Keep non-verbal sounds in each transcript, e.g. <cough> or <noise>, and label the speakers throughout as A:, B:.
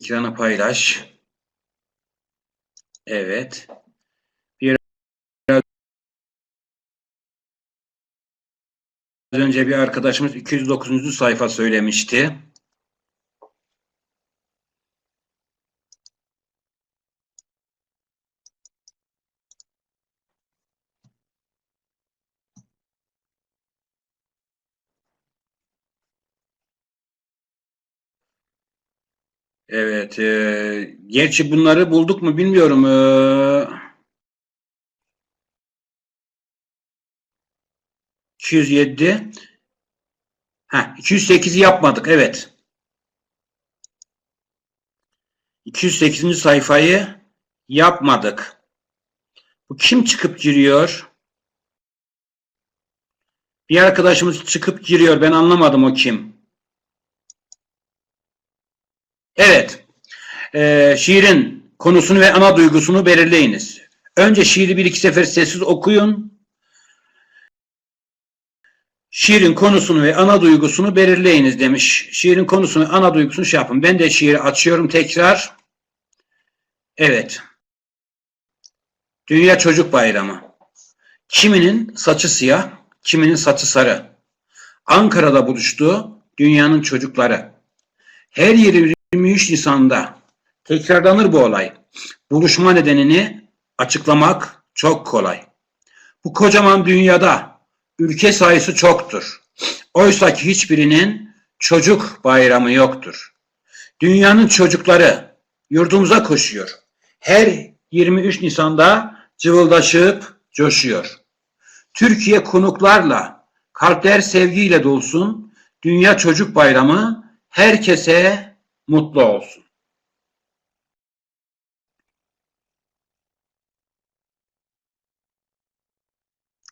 A: Ekranı paylaş. Evet. Bir Az önce bir arkadaşımız 209. sayfa söylemişti. Evet. E, gerçi bunları bulduk mu bilmiyorum. E, ...207... Ha, 208'i yapmadık. Evet. 208. sayfayı yapmadık. Bu kim çıkıp giriyor? Bir arkadaşımız çıkıp giriyor. Ben anlamadım o kim. Evet. Ee, şiirin konusunu ve ana duygusunu belirleyiniz. Önce şiiri bir iki sefer sessiz okuyun. Şiirin konusunu ve ana duygusunu belirleyiniz demiş. Şiirin konusunu ve ana duygusunu şey yapın. Ben de şiiri açıyorum tekrar. Evet. Dünya Çocuk Bayramı. Kiminin saçı siyah, kiminin saçı sarı. Ankara'da buluştu dünyanın çocukları. Her 23 Nisan'da tekrarlanır bu olay. Buluşma nedenini açıklamak çok kolay. Bu kocaman dünyada ülke sayısı çoktur. Oysa ki hiçbirinin çocuk bayramı yoktur. Dünyanın çocukları yurdumuza koşuyor. Her 23 Nisan'da cıvıldaşıp coşuyor. Türkiye konuklarla, kalpler sevgiyle dolsun. Dünya Çocuk Bayramı herkese mutlu olsun.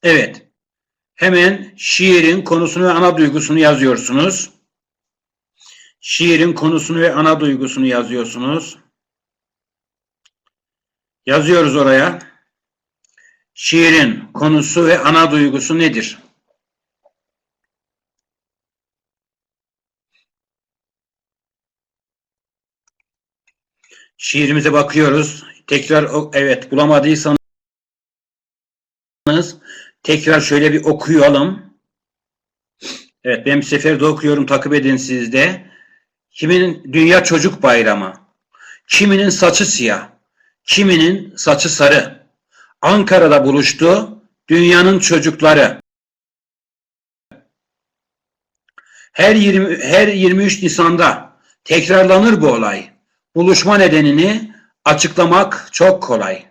A: Evet. Hemen şiirin konusunu ve ana duygusunu yazıyorsunuz. Şiirin konusunu ve ana duygusunu yazıyorsunuz. Yazıyoruz oraya. Şiirin konusu ve ana duygusu nedir? Şiirimize bakıyoruz. Tekrar evet bulamadıysanız tekrar şöyle bir okuyalım. Evet ben bir sefer de okuyorum takip edin siz de. Kiminin Dünya Çocuk Bayramı. Kiminin saçı siyah. Kiminin saçı sarı. Ankara'da buluştu dünyanın çocukları. Her 20 her 23 Nisan'da tekrarlanır bu olay. Buluşma nedenini açıklamak çok kolay.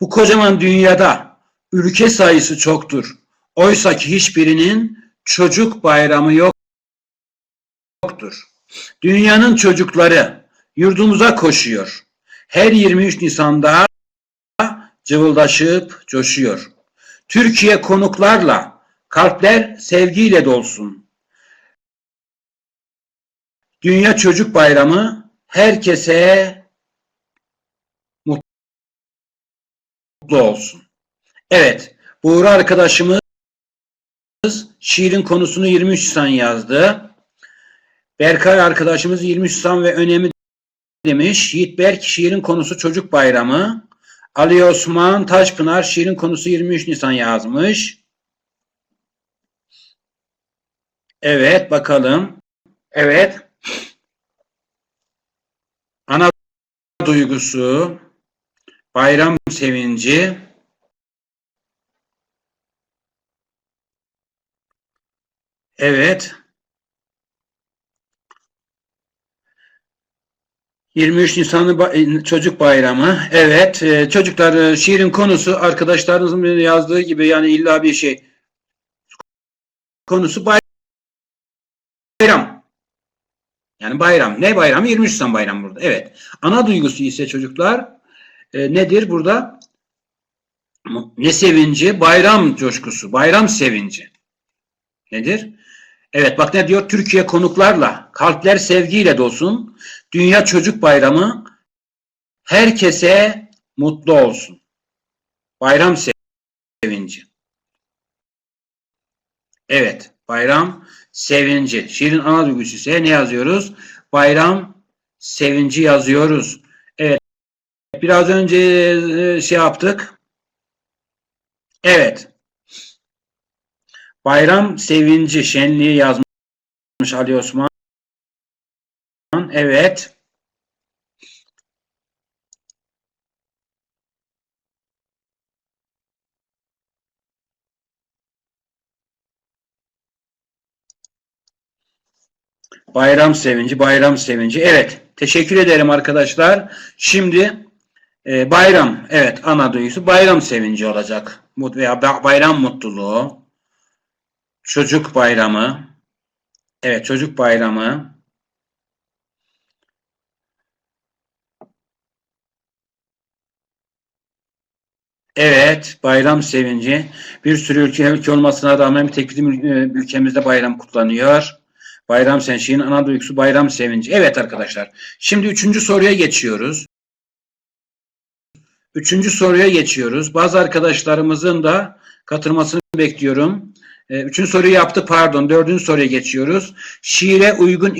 A: Bu kocaman dünyada ülke sayısı çoktur. Oysa ki hiçbirinin çocuk bayramı yoktur. Dünyanın çocukları yurdumuza koşuyor. Her 23 Nisan'da cıvıldaşıp coşuyor. Türkiye konuklarla, kalpler sevgiyle dolsun. Dünya Çocuk Bayramı herkese mutlu olsun. Evet, Buğra arkadaşımız şiirin konusunu 23 Nisan yazdı. Berkay arkadaşımız 23 Nisan ve önemi demiş. Yiğit Berk şiirin konusu Çocuk Bayramı. Ali Osman Taşpınar şiirin konusu 23 Nisan yazmış. Evet bakalım. Evet. Ana duygusu, bayram sevinci, evet, 23 Nisan'ı çocuk bayramı. Evet, e, çocuklar şiirin konusu arkadaşlarınızın yazdığı gibi yani illa bir şey. Konusu bayram. Yani bayram. Ne bayram? 23 Nisan bayram burada. Evet. Ana duygusu ise çocuklar e, nedir burada? Ne sevinci? Bayram coşkusu. Bayram sevinci. Nedir? Evet bak ne diyor? Türkiye konuklarla, kalpler sevgiyle dolsun. Dünya Çocuk Bayramı herkese mutlu olsun. Bayram sevinci. Evet, bayram sevinci. Şiirin ana duygusu ise ne yazıyoruz? Bayram sevinci yazıyoruz. Evet. Biraz önce e, şey yaptık. Evet. Bayram sevinci, şenliği yazmış Ali Osman. Evet. Bayram sevinci, bayram sevinci. Evet, teşekkür ederim arkadaşlar. Şimdi e, bayram, evet ana duygusu bayram sevinci olacak. Mut veya ba- bayram mutluluğu. Çocuk bayramı. Evet, çocuk bayramı. Evet, bayram sevinci. Bir sürü ülke, ülke olmasına rağmen bir tek bizim ül- ülkemizde bayram kutlanıyor. Bayram sevinci, ana duygusu bayram sevinci. Evet arkadaşlar, şimdi üçüncü soruya geçiyoruz. Üçüncü soruya geçiyoruz. Bazı arkadaşlarımızın da katılmasını bekliyorum. Ee, Üçüncü soruyu yaptı, pardon. Dördüncü soruya geçiyoruz. Şiire uygun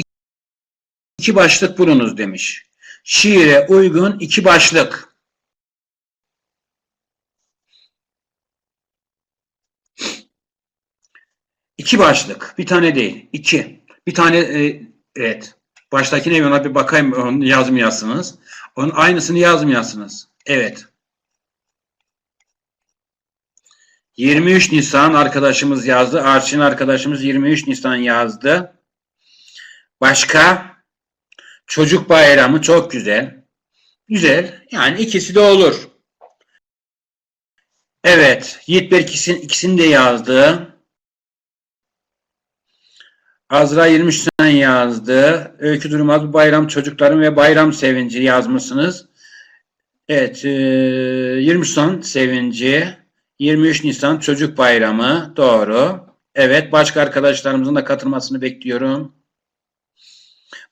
A: iki başlık bulunuz demiş. Şiire uygun iki başlık. İki başlık. Bir tane değil. iki. Bir tane e, evet. Baştakine ona bir bakayım onu yazmayasınız. Onun aynısını yazmayasınız. Evet. 23 Nisan arkadaşımız yazdı. Arçin arkadaşımız 23 Nisan yazdı. Başka? Çocuk bayramı çok güzel. Güzel. Yani ikisi de olur. Evet. Yiğitberk ikisini, ikisini de yazdı. Azra 23 Nisan yazdı. Öykü Durmaz bayram çocukların ve bayram sevinci yazmışsınız. Evet. E, 23 Nisan sevinci. 23 Nisan çocuk bayramı. Doğru. Evet. Başka arkadaşlarımızın da katılmasını bekliyorum.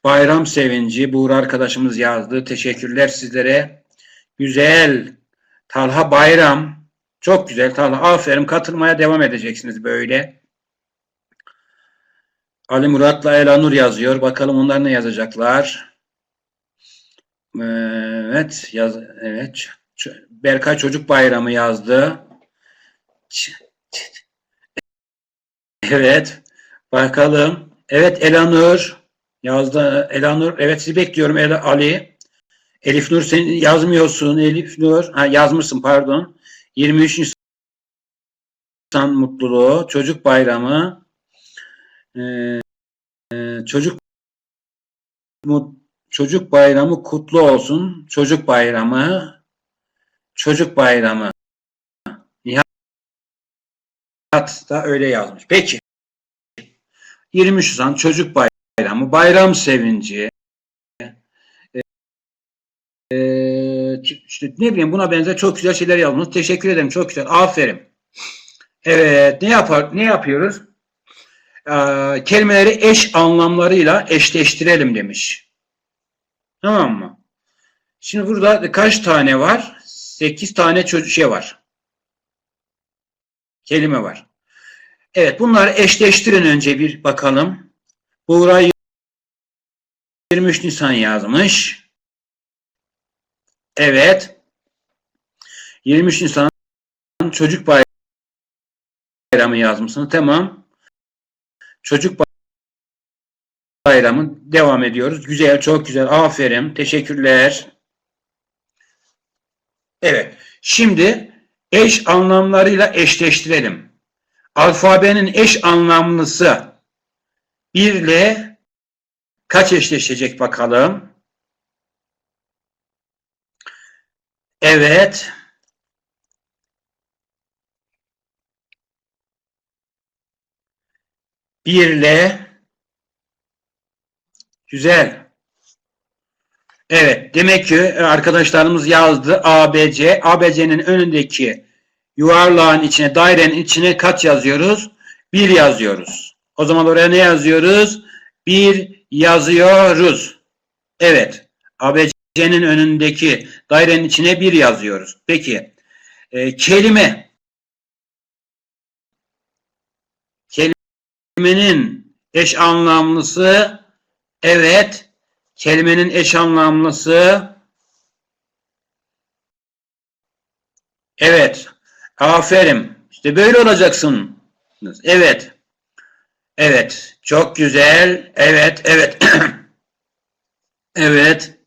A: Bayram sevinci. Buğra arkadaşımız yazdı. Teşekkürler sizlere. Güzel. Talha Bayram. Çok güzel Talha. Aferin. Katılmaya devam edeceksiniz böyle. Ali Murat'la Elanur yazıyor. Bakalım onlar ne yazacaklar. Evet. Yaz, evet. Berkay Çocuk Bayramı yazdı. Evet. Bakalım. Evet Elanur yazdı. Elanur. Evet sizi bekliyorum El Ali. Elif Nur sen yazmıyorsun. Elif Nur. Ha, yazmışsın pardon. 23 Nisan mutluluğu. Çocuk bayramı. E, çocuk çocuk bayramı kutlu olsun. Çocuk bayramı. Çocuk bayramı. Nihat da öyle yazmış. Peki. 23 Nisan çocuk bayramı. Bayram sevinci. Ee, ne bileyim buna benzer çok güzel şeyler yazmış. Teşekkür ederim. Çok güzel. Aferin. Evet. Ne yapar? Ne yapıyoruz? Ee, kelimeleri eş anlamlarıyla eşleştirelim demiş. Tamam mı? Şimdi burada kaç tane var? 8 tane şey var. Kelime var. Evet, bunları eşleştirin önce bir bakalım. Buğra 23 Nisan yazmış. Evet. 23 Nisan çocuk bayramı yazmışsınız. Tamam. Çocuk bayramı devam ediyoruz. Güzel, çok güzel. Aferin. Teşekkürler. Evet. Şimdi eş anlamlarıyla eşleştirelim. Alfabenin eş anlamlısı 1 ile kaç eşleşecek bakalım. Evet. Birle güzel. Evet. Demek ki arkadaşlarımız yazdı. ABC. ABC'nin önündeki yuvarlağın içine, dairenin içine kaç yazıyoruz? Bir yazıyoruz. O zaman oraya ne yazıyoruz? Bir yazıyoruz. Evet. ABC'nin önündeki dairenin içine bir yazıyoruz. Peki. E, kelime. Kelimenin eş anlamlısı evet Kelimenin eş anlamlısı. Evet. Aferin. İşte böyle olacaksın. Evet. Evet. Çok güzel. Evet. Evet. <clears throat> evet.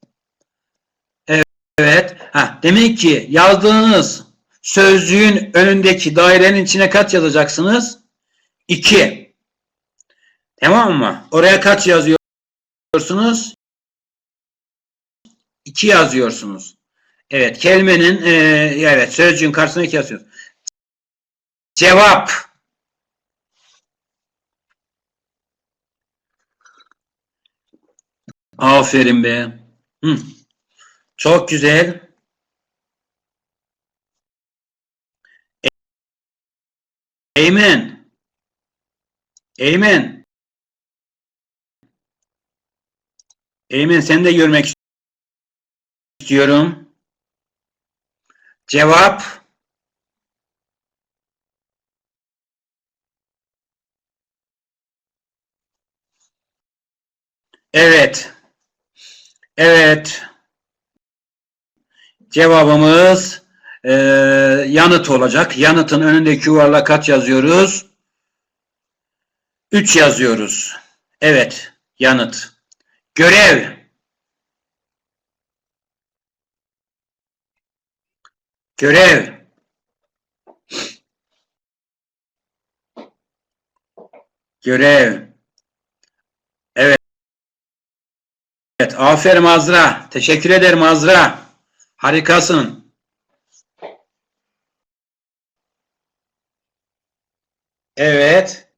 A: Evet. Ha, demek ki yazdığınız sözcüğün önündeki dairenin içine kaç yazacaksınız? 2. Tamam mı? Oraya kaç yazıyorsunuz? 2 yazıyorsunuz. Evet. Kelimenin e, evet sözcüğün karşısına 2 yazıyorsunuz. Cevap. Aferin be. Hı. Çok güzel. Eymen. Eymen. Eymen seni de görmek istiyorum. Cevap. Evet. Evet. Cevabımız e, yanıt olacak. Yanıtın önündeki yuvarlak kaç yazıyoruz? 3 yazıyoruz. Evet. Yanıt. Görev. Görev. Görev. Evet. Evet. Aferin Azra. Teşekkür ederim Azra. Harikasın. Evet.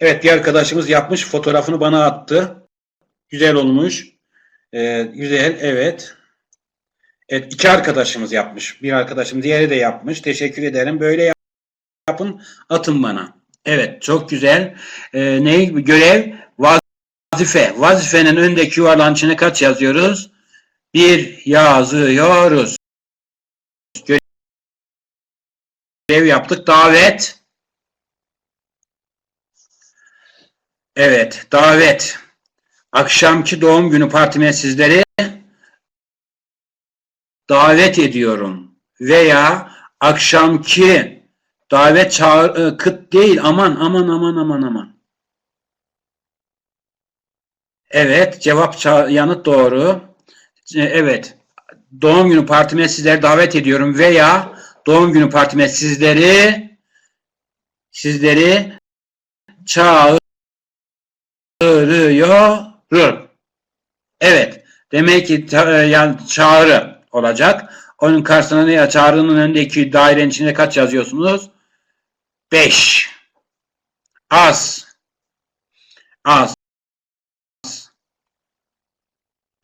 A: Evet bir arkadaşımız yapmış fotoğrafını bana attı. Güzel olmuş. Ee, güzel evet. Evet iki arkadaşımız yapmış. Bir arkadaşım diğeri de yapmış. Teşekkür ederim. Böyle yapın atın bana. Evet çok güzel. Ee, ne görev? Vazife. Vazifenin önündeki yuvarlağın içine kaç yazıyoruz? Bir yazıyoruz. Görev yaptık. Davet. Evet, davet. Akşamki doğum günü partime sizleri davet ediyorum. Veya akşamki davet çağır, kıt değil aman aman aman aman aman. Evet, cevap yanıt doğru. Evet, doğum günü partime sizleri davet ediyorum veya doğum günü partime sizleri sizleri çağır çağırıyorum. Evet. Demek ki yani çağrı olacak. Onun karşısına ne ya? Çağrının önündeki dairenin içinde kaç yazıyorsunuz? 5. Az. Az.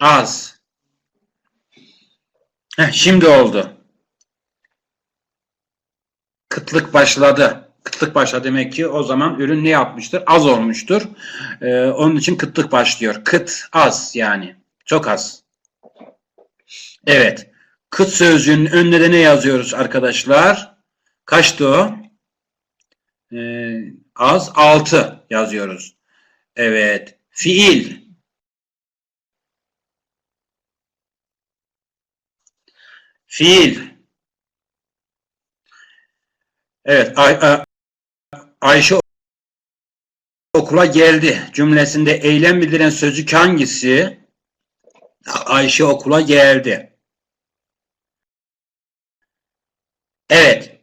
A: Az. Heh, şimdi oldu. Kıtlık başladı kıtlık başla demek ki o zaman ürün ne yapmıştır? Az olmuştur. Ee, onun için kıtlık başlıyor. Kıt az yani. Çok az. Evet. Kıt sözcüğünün önüne de ne yazıyoruz arkadaşlar? Kaçtı o? Ee, az. Altı yazıyoruz. Evet. Fiil. Fiil. Evet. Ayşe okula geldi cümlesinde eylem bildiren sözcük hangisi? Ayşe okula geldi. Evet.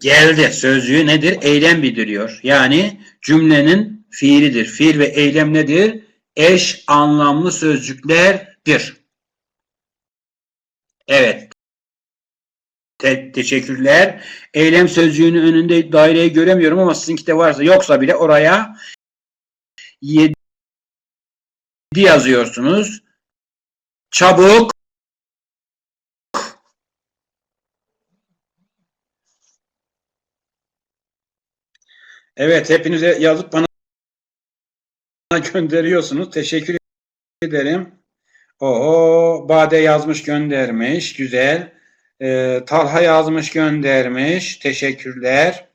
A: Geldi sözcüğü nedir? Eylem bildiriyor. Yani cümlenin fiilidir. Fiil ve eylem nedir? Eş anlamlı sözcüklerdir. Evet. Te teşekkürler. Eylem sözcüğünün önünde daireyi göremiyorum ama sizinki de varsa yoksa bile oraya 7 yazıyorsunuz. Çabuk Evet hepinize yazıp bana gönderiyorsunuz. Teşekkür ederim. Oho Bade yazmış göndermiş. Güzel. Ee, Talha yazmış göndermiş. Teşekkürler.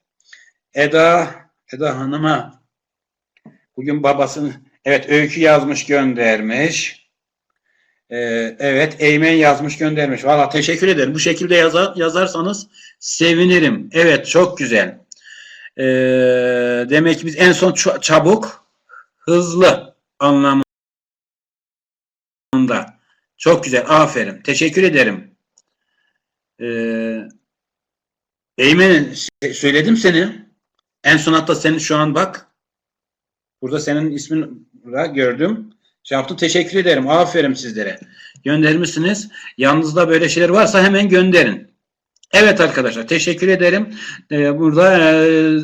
A: Eda Eda Hanım'a bugün babasını evet öykü yazmış göndermiş. Ee, evet Eymen yazmış göndermiş. Valla teşekkür ederim. Bu şekilde yazar, yazarsanız sevinirim. Evet çok güzel. Ee, demek ki biz en son çabuk, hızlı anlamında. Çok güzel. Aferin. Teşekkür ederim. Ee, Eymen şey- söyledim seni. En son hatta senin şu an bak. Burada senin ismin gördüm. Şey yaptım. Teşekkür ederim. Aferin sizlere. Göndermişsiniz. Yanınızda böyle şeyler varsa hemen gönderin. Evet arkadaşlar teşekkür ederim. Ee, burada e,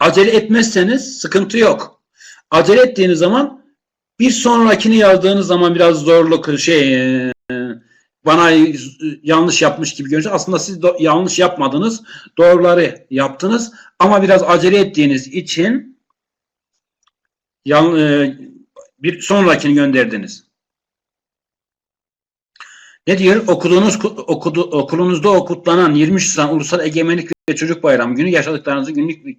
A: acele etmezseniz sıkıntı yok. Acele ettiğiniz zaman bir sonrakini yazdığınız zaman biraz zorluk şey e, bana yanlış yapmış gibi görünüyor. Aslında siz do- yanlış yapmadınız. Doğruları yaptınız. Ama biraz acele ettiğiniz için yan, e, bir sonrakini gönderdiniz. Ne diyor? Okulunuz, okudu, okulunuzda okutlanan 23 Nisan Ulusal Egemenlik ve Çocuk Bayramı günü yaşadıklarınızı günlük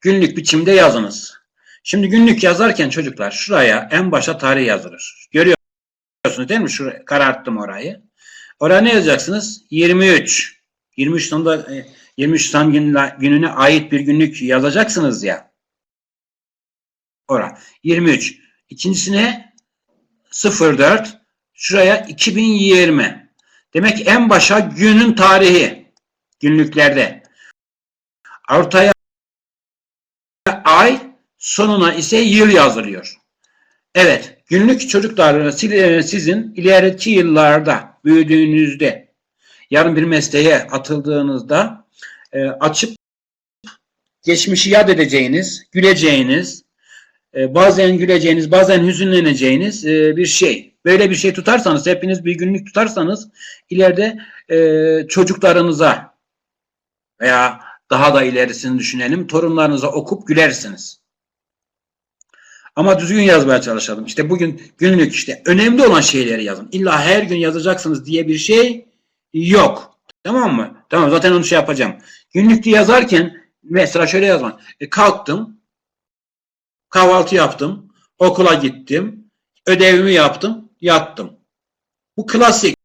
A: günlük biçimde yazınız. Şimdi günlük yazarken çocuklar şuraya en başa tarih yazılır. Görüyorsunuz değil mi? Şuraya kararttım orayı. Oraya ne yazacaksınız? 23. 23 Nisan'da e, 23 Nisan gününe, gününe ait bir günlük yazacaksınız ya. Ora 23. İkincisine 04 Şuraya 2020. Demek en başa günün tarihi günlüklerde. Ortaya ay, sonuna ise yıl yazılıyor. Evet, günlük çocuklar sizin ileriki yıllarda büyüdüğünüzde, yarın bir mesleğe atıldığınızda e, açıp geçmişi yad edeceğiniz, güleceğiniz, e, bazen güleceğiniz, bazen hüzünleneceğiniz e, bir şey. Böyle bir şey tutarsanız, hepiniz bir günlük tutarsanız ileride e, çocuklarınıza veya daha da ilerisini düşünelim, torunlarınıza okup gülersiniz. Ama düzgün yazmaya çalışalım. İşte bugün günlük işte önemli olan şeyleri yazın. İlla her gün yazacaksınız diye bir şey yok. Tamam mı? Tamam zaten onu şey yapacağım. Günlükte yazarken mesela şöyle yazma. E, kalktım, kahvaltı yaptım, okula gittim, ödevimi yaptım, yattım. Bu klasik.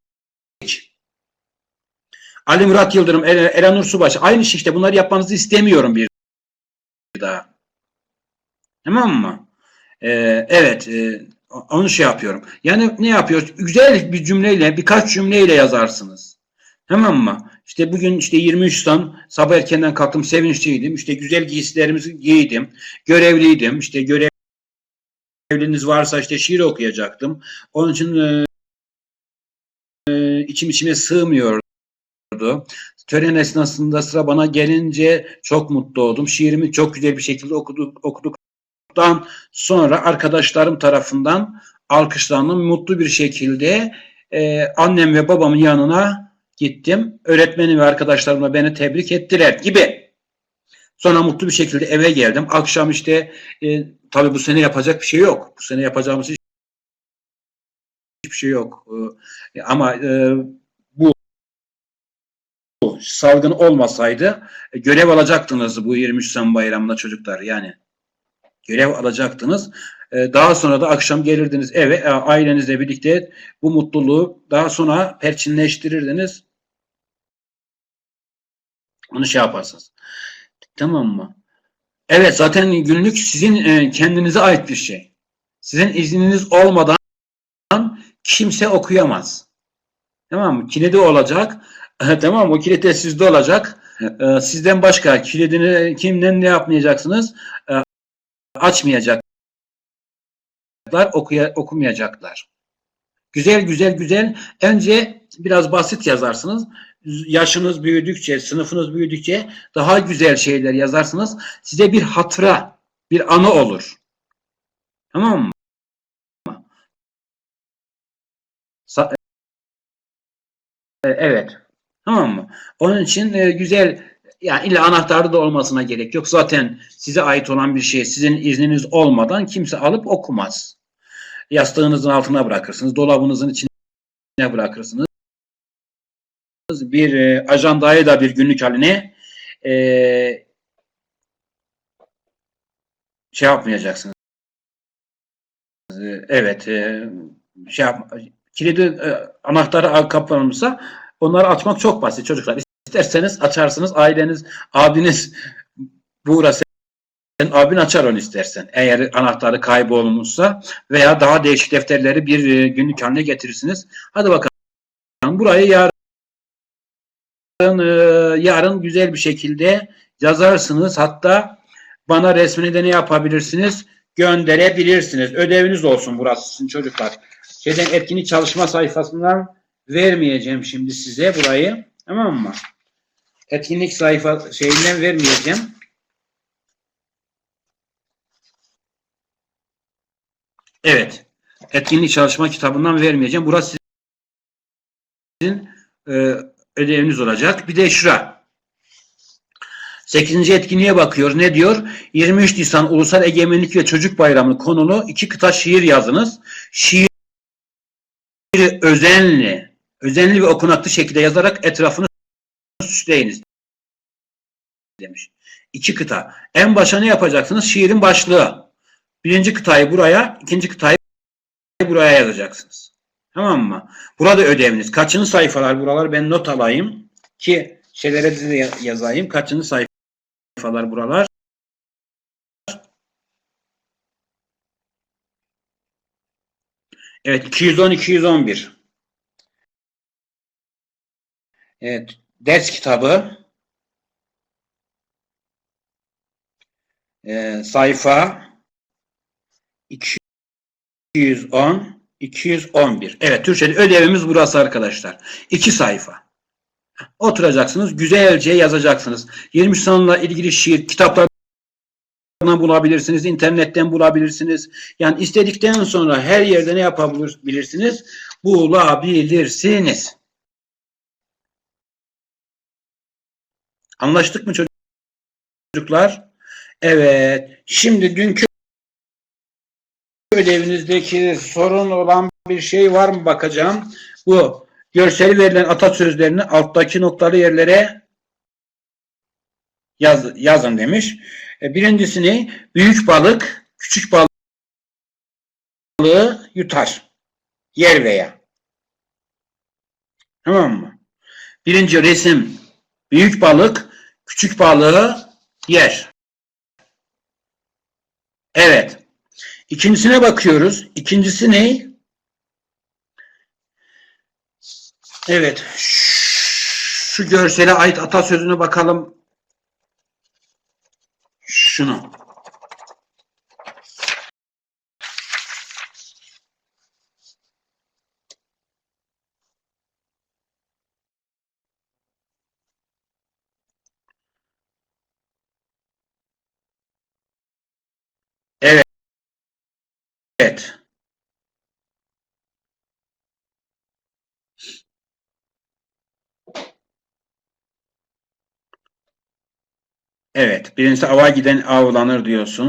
A: Ali Murat Yıldırım, El- Elanur Subaşı aynı şey işte bunları yapmanızı istemiyorum bir daha. Tamam mı? Ee, evet, e, onu şey yapıyorum. Yani ne yapıyoruz? Güzel bir cümleyle, birkaç cümleyle yazarsınız. Tamam mı? İşte bugün işte 23 Nisan sabah erkenden kalktım sevinçliydim. İşte güzel giysilerimizi giydim. Görevliydim. İşte görevliniz varsa işte şiir okuyacaktım. Onun için e, e, içim içime sığmıyordu. Tören esnasında sıra bana gelince çok mutlu oldum. Şiirimi çok güzel bir şekilde okuduk, okuduktan sonra arkadaşlarım tarafından alkışlandım. Mutlu bir şekilde e, annem ve babamın yanına gittim. Öğretmenim ve arkadaşlarımla beni tebrik ettiler gibi. Sonra mutlu bir şekilde eve geldim. Akşam işte e, tabii bu sene yapacak bir şey yok. Bu sene yapacağımız hiçbir şey yok. E, ama e, bu salgın olmasaydı e, görev alacaktınız bu 23 Nisan bayramında çocuklar yani. Görev alacaktınız. E, daha sonra da akşam gelirdiniz eve e, ailenizle birlikte bu mutluluğu daha sonra perçinleştirirdiniz. Onu şey yaparsınız. Tamam mı? Evet zaten günlük sizin e, kendinize ait bir şey. Sizin izniniz olmadan kimse okuyamaz. Tamam mı? Kilidi olacak. <laughs> tamam? O kilit de sizde olacak. E, sizden başka kilidini kimden ne yapmayacaksınız? Açmayacaklar, okuya, okumayacaklar. Güzel güzel güzel. Önce biraz basit yazarsınız. Yaşınız büyüdükçe, sınıfınız büyüdükçe daha güzel şeyler yazarsınız. Size bir hatıra, bir anı olur. Tamam mı? Sa- e, Evet. Tamam mı? Onun için e, güzel Yani illa anahtarı da olmasına gerek yok. Zaten size ait olan bir şey sizin izniniz olmadan kimse alıp okumaz. Yastığınızın altına bırakırsınız, dolabınızın içine bırakırsınız. Bir e, ajandayı da bir günlük haline e, şey yapmayacaksınız. Evet, e, şey yap, kilidi e, anahtarı kapanmışsa onları açmak çok basit çocuklar. İsterseniz açarsınız. Aileniz, abiniz Buğra sen abin açar onu istersen. Eğer anahtarı kaybolmuşsa veya daha değişik defterleri bir e, günlük haline getirirsiniz. Hadi bakalım. Burayı yarın e, yarın güzel bir şekilde yazarsınız. Hatta bana resmini de ne yapabilirsiniz? Gönderebilirsiniz. Ödeviniz olsun burası sizin çocuklar. Şeyden etkinlik çalışma sayfasından vermeyeceğim şimdi size burayı. Tamam mı? Etkinlik sayfa şeyinden vermeyeceğim. Evet. Etkinlik çalışma kitabından vermeyeceğim. Burası sizin e, ödeviniz olacak. Bir de şura. 8. etkinliğe bakıyoruz. Ne diyor? 23 Nisan Ulusal Egemenlik ve Çocuk Bayramı konulu iki kıta şiir yazınız. Şiiri özenli, özenli ve okunaklı şekilde yazarak etrafını süsleyiniz demiş. İki kıta. En başa ne yapacaksınız? Şiirin başlığı. Birinci kıtayı buraya, ikinci kıtayı buraya yazacaksınız. Tamam mı? Burada ödeviniz. Kaçıncı sayfalar buralar ben not alayım ki şeylere de yazayım. Kaçıncı sayfalar buralar? Evet 210 211. Evet ders kitabı e, sayfa 210 211. Evet Türkçe'de ödevimiz burası arkadaşlar. İki sayfa. Oturacaksınız güzelce yazacaksınız. 20 sonla ilgili şiir kitaplardan bulabilirsiniz. internetten bulabilirsiniz. Yani istedikten sonra her yerde ne yapabilirsiniz? Bulabilirsiniz. Anlaştık mı çocuklar? Evet. Şimdi dünkü ödevinizdeki sorun olan bir şey var mı bakacağım. Bu görseli verilen atasözlerini alttaki noktalı yerlere yaz, yazın demiş. E, birincisini büyük balık küçük balığı yutar. Yer veya. Tamam mı? Birinci resim büyük balık küçük balığı yer. Evet. İkincisine bakıyoruz. İkincisi ne? Evet. Şu görsele ait atasözüne bakalım. Şunu. Evet. Evet. Evet. Birincisi ava giden avlanır diyorsun.